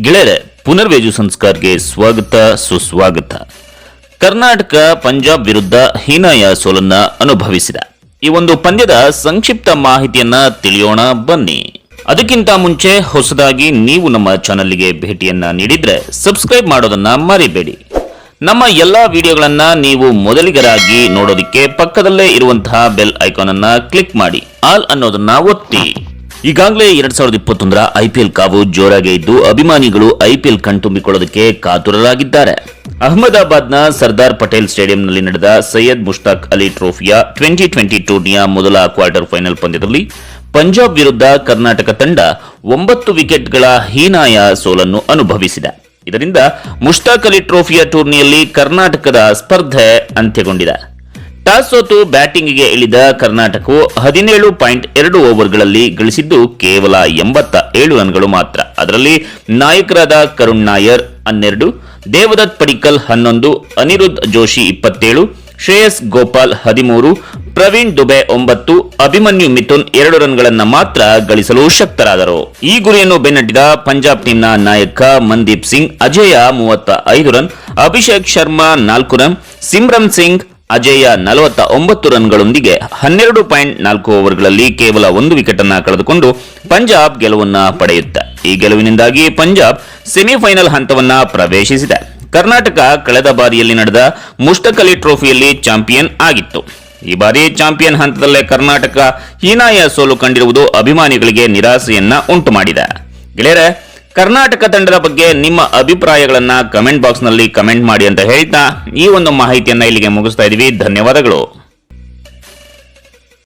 ಗೆಳೆಯರೆ, ಪುನರ್ವೇಜು ಸಂಸ್ಕಾರ್ಗೆ ಸ್ವಾಗತ, ಸುಸ್ವಾಗತ. ಕರ್ನಾಟಕ ಪಂಜಾಬ್ ವಿರುದ್ಧ ಹೀನಾಯ ಸೋಲನ್ನ ಅನುಭವಿಸಿದ. ಈ ಒಂದು ಪಂದ್ಯದ ಸಂಕ್ಷಿಪ್ತ ಮಾಹಿತಿಯನ್ನ ತಿಳಿಯೋಣ, ಬನ್ನಿ. ಅದಕ್ಕಿಂತ ಮುಂಚೆ ಹೊಸದಾಗಿ ನೀವು ನಮ್ಮ ಚಾನಲ್ಗೆ ಭೇಟಿಯನ್ನ ನೀಡಿದ್ರೆ ಸಬ್ಸ್ಕ್ರೈಬ್ ಮಾಡೋದನ್ನ ಮರಿಬೇಡಿ. ನಮ್ಮ ಎಲ್ಲಾ ವಿಡಿಯೋಗಳನ್ನ ನೀವು ಮೊದಲಿಗರಾಗಿ ನೋಡೋದಿಕ್ಕೆ ಪಕ್ಕದಲ್ಲೇ ಇರುವಂತಹ ಬೆಲ್ ಐಕಾನ್ ಅನ್ನ ಕ್ಲಿಕ್ ಮಾಡಿ. ಆಲ್ ಅನ್ನೋದನ್ನ ಒತ್ತಿ. ಈಗಾಗಲೇ ಎರಡ್ ಸಾವಿರದ ಇಪ್ಪತ್ತೊಂದರ ಐಪಿಎಲ್ ಕಾವು ಜೋರಾಗಿ ಇದ್ದು, ಅಭಿಮಾನಿಗಳು ಐಪಿಎಲ್ ಕಣ್ತುಂಬಿಕೊಳ್ಳೋದಕ್ಕೆ ಕಾತುರರಾಗಿದ್ದಾರೆ. ಅಹಮದಾಬಾದ್ನ ಸರ್ದಾರ್ ಪಟೇಲ್ ಸ್ಟೇಡಿಯಂನಲ್ಲಿ ನಡೆದ ಸೈಯದ್ ಮುಷ್ತಾಕ್ ಅಲಿ ಟ್ರೋಫಿಯ ಟ್ವೆಂಟಿ ಟ್ವೆಂಟಿ ಟೂರ್ನಿಯ ಮೊದಲ ಕ್ವಾರ್ಟರ್ ಫೈನಲ್ ಪಂದ್ಯದಲ್ಲಿ ಪಂಜಾಬ್ ವಿರುದ್ಧ ಕರ್ನಾಟಕ ತಂಡ ಒಂಬತ್ತು ವಿಕೆಟ್ಗಳ ಹೀನಾಯ ಸೋಲನ್ನು ಅನುಭವಿಸಿದೆ. ಇದರಿಂದ ಮುಷ್ತಾಕ್ ಅಲಿ ಟ್ರೋಫಿಯ ಟೂರ್ನಿಯಲ್ಲಿ ಕರ್ನಾಟಕದ ಸ್ಪರ್ಧೆ ಅಂತ್ಯಗೊಂಡಿದೆ. ಟಾಸ್ ಸೋತು ಬ್ಯಾಟಿಂಗ್ಗೆ ಇಳಿದ ಕರ್ನಾಟಕವು ಹದಿನೇಳು ಪಾಯಿಂಟ್ ಎರಡು ಓವರ್ಗಳಲ್ಲಿ ಗಳಿಸಿದ್ದು ಕೇವಲ ಎಂಬತ್ತ ಏಳು ರನ್ಗಳು ಮಾತ್ರ. ಅದರಲ್ಲಿ ನಾಯಕರಾದ ಕರುಣ್ ನಾಯರ್ ಹನ್ನೆರಡು, ದೇವದತ್ ಪಡಿಕಲ್ ಹನ್ನೊಂದು, ಅನಿರುದ್ಧ್ ಜೋಶಿ ಇಪ್ಪತ್ತೇಳು, ಶ್ರೇಯಸ್ ಗೋಪಾಲ್ ಹದಿಮೂರು, ಪ್ರವೀಣ್ ದುಬೆ ಒಂಬತ್ತು, ಅಭಿಮನ್ಯು ಮಿಥುನ್ ಎರಡು ರನ್ಗಳನ್ನು ಮಾತ್ರ ಗಳಿಸಲು ಶಕ್ತರಾದರು. ಈ ಗುರಿಯನ್ನು ಬೆನ್ನಟ್ಟಿದ ಪಂಜಾಬ್ ಟೀಮ್ನ ನಾಯಕ ಮನ್ದೀಪ್ ಸಿಂಗ್ ಅಜಯ ಮೂವತ್ತ ಐದು ರನ್, ಅಭಿಷೇಕ್ ಶರ್ಮಾ ನಾಲ್ಕು ರನ್, ಸಿಮ್ರನ್ ಸಿಂಗ್ ಅಜೇಯ ನಲವತ್ತ ಒಂಬತ್ತು ರನ್ಗಳೊಂದಿಗೆ ಹನ್ನೆರಡು ಪಾಯಿಂಟ್ ನಾಲ್ಕು ಓವರ್ಗಳಲ್ಲಿ ಕೇವಲ ಒಂದು ವಿಕೆಟ್ ಅನ್ನ ಕಳೆದುಕೊಂಡು ಪಂಜಾಬ್ ಗೆಲುವನ್ನ ಪಡೆಯುತ್ತೆ. ಈ ಗೆಲುವಿನಿಂದಾಗಿ ಪಂಜಾಬ್ ಸೆಮಿಫೈನಲ್ ಹಂತವನ್ನ ಪ್ರವೇಶಿಸಿದೆ. ಕರ್ನಾಟಕ ಕಳೆದ ಬಾರಿಯಲ್ಲಿ ನಡೆದ ಮುಷ್ಟಕಲಿ ಟ್ರೋಫಿಯಲ್ಲಿ ಚಾಂಪಿಯನ್ ಆಗಿತ್ತು. ಈ ಬಾರಿ ಚಾಂಪಿಯನ್ ಹಂತದಲ್ಲೇ ಕರ್ನಾಟಕ ಹೀನಾಯ ಸೋಲು ಕಂಡಿರುವುದು ಅಭಿಮಾನಿಗಳಿಗೆ ನಿರಾಸೆಯನ್ನ ಉಂಟು ಮಾಡಿದೆ ಕರ್ನಾಟಕ ತಂಡದ ಬಗ್ಗೆ ನಿಮ್ಮ ಅಭಿಪ್ರಾಯಗಳನ್ನ ಕಮೆಂಟ್ ಬಾಕ್ಸ್ನಲ್ಲಿ ಕಮೆಂಟ್ ಮಾಡಿ ಅಂತ ಹೇಳ್ತಾ ಈ ಒಂದು ಮಾಹಿತಿಯನ್ನ ಇಲ್ಲಿಗೆ ಮುಗಿಸ್ತಾ ಇದೀವಿ ಧನ್ಯವಾದಗಳು.